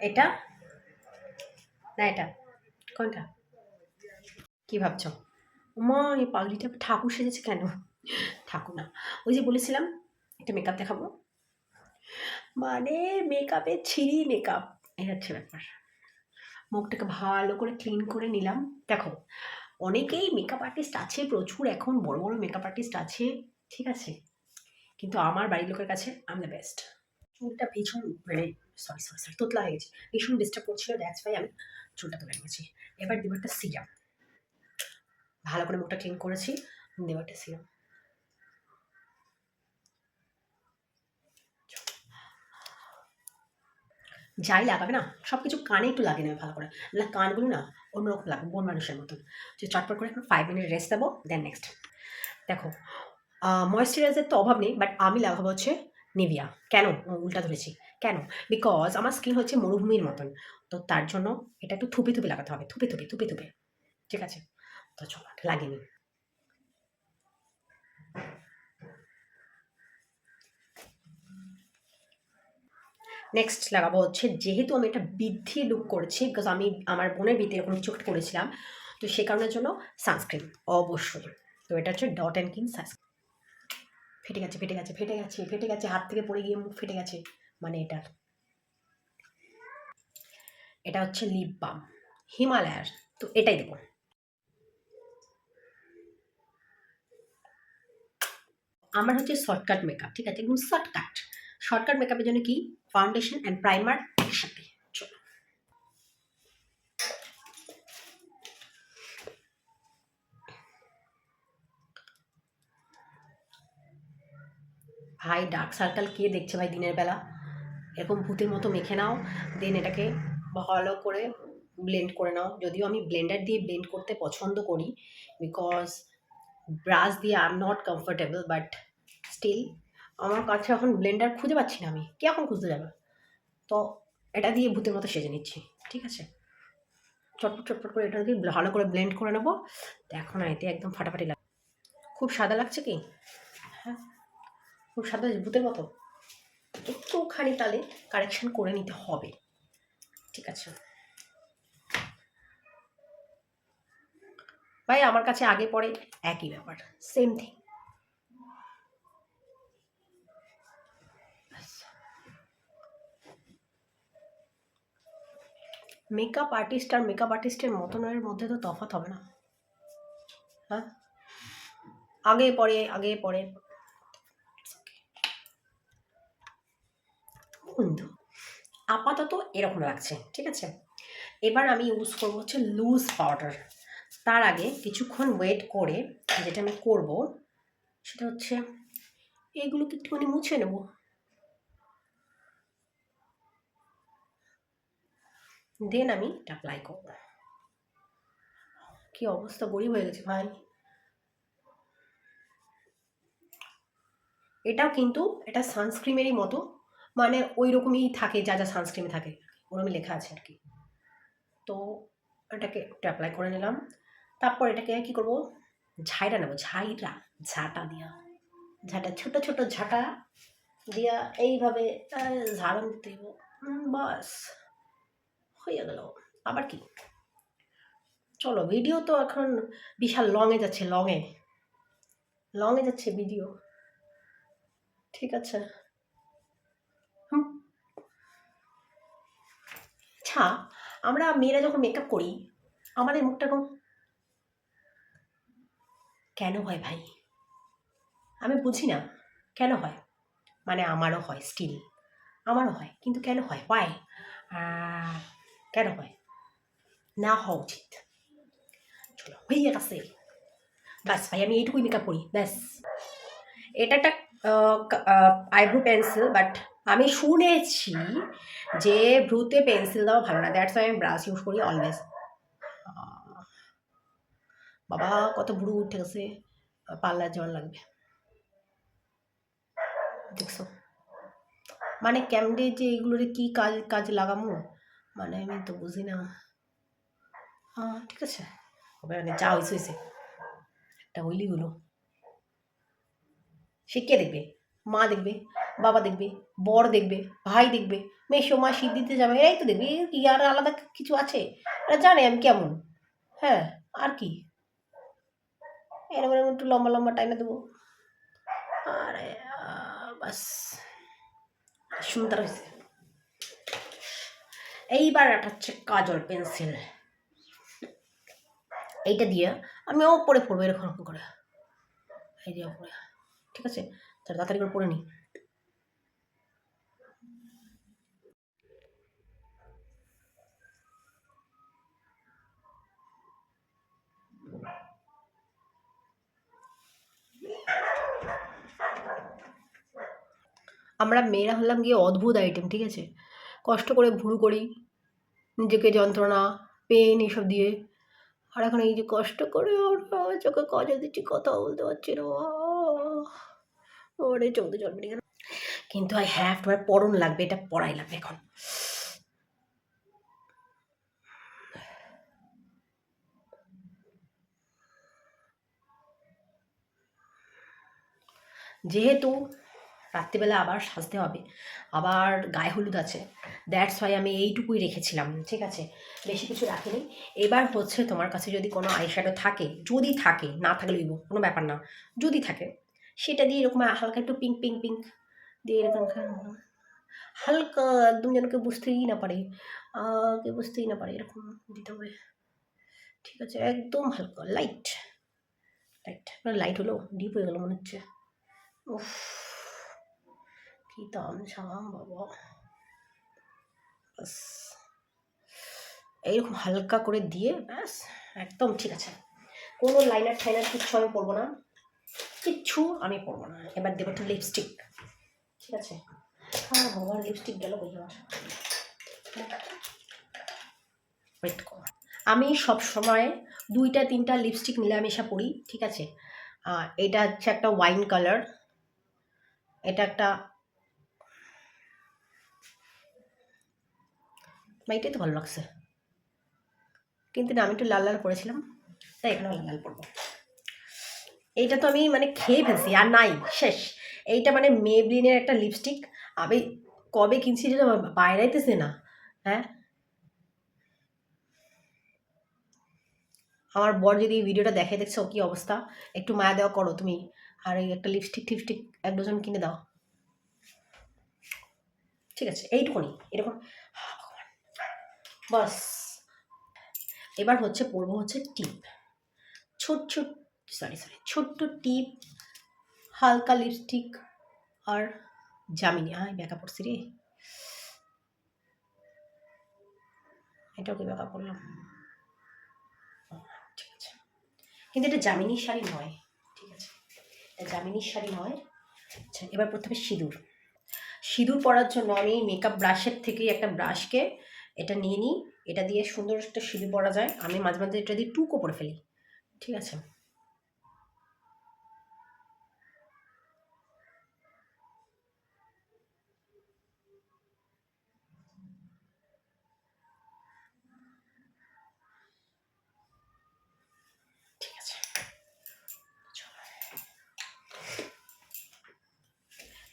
এটা? না, এটা। কোনটা? কি ভাবছ? মা এই পাগলিটা ঠাকুর সেজেছে কেন? ঠাকুর না। ওই যে বলেছিলাম, একটা মেকআপ দেখাবো। মানে মেকআপে ছিঁড়ি মেকআপ এই হচ্ছে ব্যাপার। মুখটাকে ভালো করে ক্লিন করে নিলাম। দেখো, অনেকেই মেকআপ আর্টিস্ট আছে, প্রচুর এখন বড় বড় মেকআপ আর্টিস্ট আছে, ঠিক আছে? কিন্তু আমার বাড়ির লোকের কাছে আমি দ্য বেস্ট চুলটা ভীষণ মানে সরি সরি সরি তোতলা হয়ে গেছে। ভীষণ ডিস্টার্ব করছিল দ্যাটস ভাই আমি চুলটা তুলে নিয়েছি। এবার দেবো একটা সিরাম ভালো করে মুখটা ক্লিন করেছি দেবো একটা সিরাম যাই লাগাবে না সব কিছু কানে একটু লাগিয়ে নেবে ভালো করে। না, কানগুলো না অন্যরকম লাগবে, বন মানুষের মতন। যে চটপট করে এখন ফাইভ মিনিট রেস্ট দেবো দেন নেক্সট দেখো ময়েশ্চারাইজার তো অভাব নেই বাট আমি লাগাবো হচ্ছে নিভিয়া কেন? উল্টা ধরেছি। কেন? বিকজ আমার স্কিন হচ্ছে মরুভূমির মতন। তো তার জন্য এটা একটু থুপে থুপে লাগাতে হবে। থুপে থুপে থুপে থুপে। ঠিক আছে? তো চলো, লাগিয়ে নিই। নেক্সট লাগাবো হচ্ছে, যেহেতু আমি একটা বৃদ্ধি লুক করেছি বিকজ আমি আমার বোনের বৃদ্ধি এরকম কিছু করেছিলাম, তো সে কারণের জন্য সানস্ক্রিন অবশ্যই। তো এটা হচ্ছে ডট অ্যান্ড কিং সানস্ক্রিন ফেটে গেছে ফেটে গেছে ফেটে গেছে ফেটে গেছে, হাত থেকে পড়ে গিয়ে মুখ ফেটে গেছে। মানে এটা এটা হচ্ছে লিপ বাম হিমালয়ার তো এটাই দেবো। আমার হচ্ছে শর্টকাট মেকআপ ঠিক আছে? একদম শর্টকাট শর্টকাট মেকআপের জন্য কি? ফাউন্ডেশন অ্যান্ড প্রাইমার একসাথে। ভাই ডার্ক সার্কেল কে দেখছে ভাই দিনের বেলা? এরকম ভূতের মতো মেখে নাও দেন এটাকে ভালো করে ব্লেন্ড করে নাও। যদিও আমি ব্লেন্ডার দিয়ে ব্লেন্ড করতে পছন্দ করি বিকজ ব্রাশ দিয়ে I am not comfortable but still আমার কাছে এখন ব্লেন্ডার খুঁজে পাচ্ছি না আমি। কে এখন খুঁজতে যাবে? তো এটা দিয়ে ভূতের মতো সেজে নিচ্ছি, ঠিক আছে? চটপট চটপট করে এটা দিয়ে ভালো করে ব্লেন্ড করে নেব। দেখো না এতে একদম ফাটাফাটি লাগে খুব সাদা লাগছে কি? হ্যাঁ খুব সাদা ভূতের মতো। একটুখানি তাহলে কারেকশন করে নিতে হবে। ঠিক আছে? ভাই, আমার কাছে আগে পরে একই ব্যাপার সেম থিং মেকআপ আর্টিস্ট আর মেকআপ আর্টিস্টের মতনের মধ্যে তো তফাৎ হবে না। হ্যাঁ? আগে পরে আগে পরে। বন্ধু। আপাতত এরকম লাগছে, ঠিক আছে? এবার আমি ইউজ করব হচ্ছে লুজ পাউডার তার আগে কিছুক্ষণ ওয়েট করে যেটা আমি করব, সেটা হচ্ছে এগুলোকে একটুখানি মুছে নেব। দেন আমি এটা অ্যাপ্লাই করব। কি অবস্থা, গরিব হয়ে গেছে ভাই। এটাও কিন্তু এটা সানস্ক্রিমেরই মতো মানে ওই রকমই থাকে, যা যা সানস্ক্রিমে থাকে ওরকমই লেখা আছে আর কি। তো এটাকে একটু অ্যাপ্লাই করে নিলাম। তারপর এটাকে কি করব? ঝাইটা নেব ঝাইটা ঝাঁটা দিয়া। ঝাঁটা, ছোট ছোট ঝাঁটা দিয়া এইভাবে ঝাড়ন দিতে। বাস হয়ে গেল। আবার কি? চলো ভিডিও তো এখন বিশাল লংয়ে যাচ্ছে লংয়ে লংয়ে যাচ্ছে ভিডিও ঠিক আছে? আচ্ছা আমরা মেয়েরা যখন মেকআপ করি, আমাদের মুখটা এরকম কেন হয় ভাই? আমি বুঝি না, কেন হয়? মানে আমারও হয় স্টিল আমারও হয়, কিন্তু কেন হয়? ওয়াই কেন হয়? না হওয়া উচিত। চলো, হয়ে গেছে ব্যাস ভাই, আমি এইটুকুই মেকআপ করি, ব্যাস। এটা একটা আইব্রো পেন্সিল বাট আমি শুনেছি যে ভ্রুতে পেন্সিল দেওয়া ভালো না। দ্যাটস আমি ব্রাশ ইউজ করি অলওয়েজ বাবা, কত ভ্রু উঠে গেছে। পার্লার যাওয়ার লাগবে। দেখছ? মানে ক্যামডে যে এগুলোরে কি কাজ কাজ লাগামো? মানে আমি তো বুঝি না। ঠিক আছে। হবে মানে যা হয়েছে হয়েছে একটা হইলি হলো। কে দেখবে? মা দেখবে, বাবা দেখবে, বর দেখবে, ভাই দেখবে, মেসো, মা শীত দিতে যাবে এরাই তো দেখবে কি আর আলাদা কিছু আছে? এরা জানে আমি কেমন হ্যাঁ আর কি? এরকম এরকম একটু লম্বা লম্বা টাইমে দেবো। আর বাস, সুন্দর হয়েছে। এইবার একটা হচ্ছে কাজল পেন্সিল। এইটা দিয়ে আমি ওপরে পড়ব এরকম করে। এই যে ওপরে। ঠিক আছে? তাড়াতাড়ি করে পড়ে নিই। আমরা মেয়েরা হলাম গিয়ে অদ্ভুত আইটেম ঠিক আছে? কষ্ট করে ভুরু করি, নিজেকে যন্ত্রণা পেন এসব দিয়ে। আর এখন এই যে কষ্ট করে ওরা, চোখে কজা দিচ্ছি, কথা বলতে পারছি না। ওরে জল বেরিয়ে গেল কিন্তু আই হ্যাভ টু পড়ন লাগবে, এটা পড়াই লাগবে এখন। যেহেতু রাত্রিবেলা আবার সাজতে হবে, আবার গায়ে হলুদ আছে দ্যাটস ওয়াই আমি এইটুকুই রেখেছিলাম, ঠিক আছে? বেশি কিছু রাখিনি। এবার হচ্ছে তোমার কাছে যদি কোনো আইশ্যাডো থাকে, যদি থাকে, না থাকলে কোনো ব্যাপার না, যদি থাকে সেটা দিয়ে এরকম হালকা একটু পিঙ্ক পিঙ্ক পিঙ্ক দিয়ে এরকম হালকা একদম যেন কেউ বুঝতেই না পারে। কেউ বুঝতেই না পারে এরকম দিতে হবে। ঠিক আছে, একদম হালকা লাইট লাইট লাইট হলো ডিপ হয়ে গেলো মনে হচ্ছে। উফ, কি দাম সাম বাবা। ব্যাস। এইরকম হালকা করে দিয়ে, ব্যাস, একদম ঠিক আছে। কোনো লাইনার ঠাইনার কিচ্ছু আমি পরবো না। কিচ্ছু আমি পরবো না। এবার দেবো একটু লিপস্টিক ঠিক আছে? হ্যাঁ আমার লিপস্টিক গেল কই আমি সব সময় দুইটা, তিনটা লিপস্টিক মিলামিশা পরি, ঠিক আছে? এটা হচ্ছে একটা ওয়াইন কালার এটা একটা বা তো ভালো লাগছে। কিন্তু না, আমি একটু লাল লাল পরেছিলাম, তাই এখানেও লাল লাল পরবো। এইটা তো আমি মানে খেয়ে ফেলছি, আর নাই, শেষ। এইটা মানে মেবলিনের একটা লিপস্টিক আমি কবে কিনছি যেটা বাইরাইতেছে না হ্যাঁ? আমার বর যদি ভিডিওটা দেখে, দেখছ কি অবস্থা, একটু মায়া দেওয়া করো তুমি। আর এই একটা লিপস্টিক টিপস্টিক এক ডজন কিনে দাও। ঠিক আছে, এইটুকুনি, এরকম। বাস। এবার হচ্ছে পড়ব হচ্ছে টিপ। ছোট ছোট সরি সরি ছোট্ট টিপ, হালকা লিপস্টিক আর জামিনি আয় ব্যাকা পড়ছি রে। এটাও কি ব্যাকা করলাম ঠিক আছে। কিন্তু এটা জামিনীর শাড়ি নয়, ঠিক আছে। এটা শাড়ি নয়। আচ্ছা এবার প্রথমে সিঁদুর। সিঁদুর পরার জন্য আমি মেকআপ ব্রাশের থেকে একটা ব্রাশকে এটা নিয়ে নিই। এটা দিয়ে সুন্দর একটা সিঁদুর পরা যায়। আমি মাঝে মাঝে এটা দিয়ে টুকো পরে ফেলি, ঠিক আছে?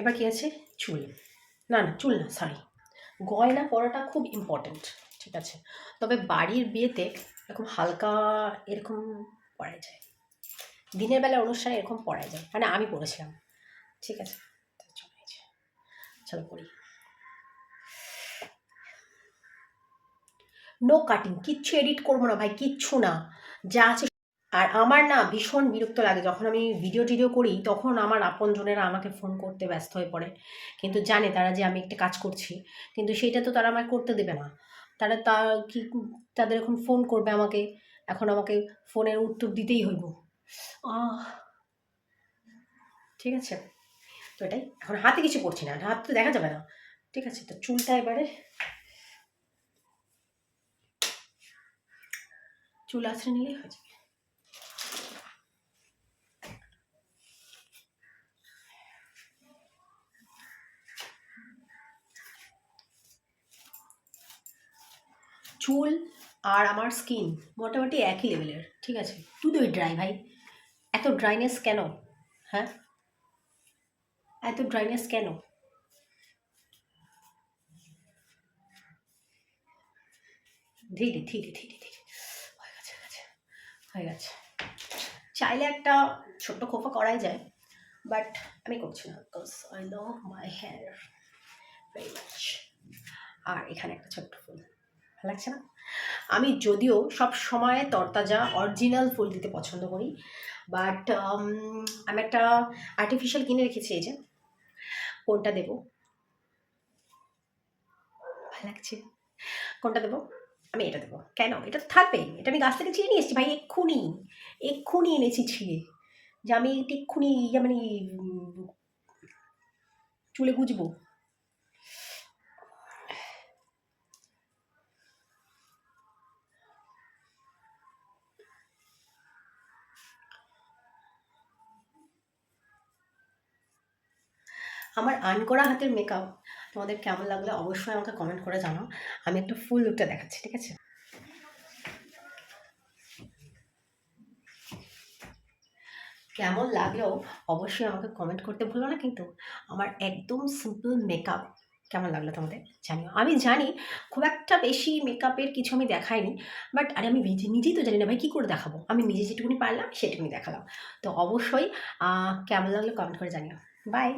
এবার কি আছে? চুল। না না, চুল না সরি গয়না পরাটা খুব ইম্পর্ট্যান্ট ঠিক আছে? তবে বাড়ির বিয়েতে এরকম হালকা এরকম পরা যায়। দিনের বেলা অনুষ্ঠানে এরকম পরা যায়। মানে আমি পরেছিলাম, ঠিক আছে। চলো পড়ি নো কাটিং কিচ্ছু এডিট করব না ভাই, কিচ্ছু না। যা আছে আর আমার না ভীষণ বিরক্ত লাগে। যখন আমি ভিডিও টিডিও করি, তখন আমার আপনজনেরা আমাকে ফোন করতে ব্যস্ত হয়ে পড়ে। কিন্তু জানে তারা যে আমি একটা কাজ করছি। কিন্তু সেটা তো তারা আমায় করতে দেবে না। তারা তা কি তাদের এখন ফোন করবে আমাকে? এখন আমাকে ফোনের উত্তর দিতেই হইব। ঠিক আছে। তো এটাই। এখন হাতে কিছু করছি না। হাত তো দেখা যাবে না। ঠিক আছে, তো চুলটা এবারে চুল আছড়ে নিলেই হয়ে যাবে। চুল আর আমার স্কিন মোটামুটি একই লেভেলের ঠিক আছে? তুই তো ড্রাই ভাই। এত ড্রাইনেস কেন? হ্যাঁ? এত ড্রাইনেস কেন? ধীরে ধীরে ধীরে ধীরে হয়ে গেছে গেছে, হয়ে গেছে। চাইলে একটা ছোট্ট খোপা করাই যায় বাট আমি করছি না because I love my hair very much আর এখানে একটা ছোট্ট ফুল। ভালো লাগছে না। আমি যদিও সব সময় তরতাজা অরিজিনাল ফুল দিতে পছন্দ করি বাট আমি একটা আর্টিফিশিয়াল কিনে রেখেছি এই যে, কোনটা দেবো? ভালো লাগছে। কোনটা দেবো? আমি এটা দেবো। কেন? এটা তো এটা আমি গাছ থেকে ছিঁড়ে নিয়ে এসেছি ভাই, এক্ষুনি। এক্ষুনি এনেছি ছিঁড়ে। যে আমি এক্ষুনি মানে চুলে গুজবো। আমার আনকরা হাতের মেকআপ তোমাদের কেমন লাগল অবশ্যই আমাকে কমেন্ট করে জানাও। আমি একটু ফুল লুকটা দেখাচ্ছি, ঠিক আছে? কেমন লাগল অবশ্যই আমাকে কমেন্ট করতে ভুলো না কিন্তু আমার একদম সিম্পল মেকআপ কেমন লাগল তোমাদের জানিও। আমি জানি খুব একটা বেশি মেকআপের কিছু আমি দেখাইনি বাট আরে আমি নিজে নিজেই তো জানি না ভাই কী করে দেখাবো। আমি নিজে যেটুকুনি পারলাম সেটুকুনি দেখালাম। তো অবশ্যই কেমন লাগল কমেন্ট করে জানিও। বাই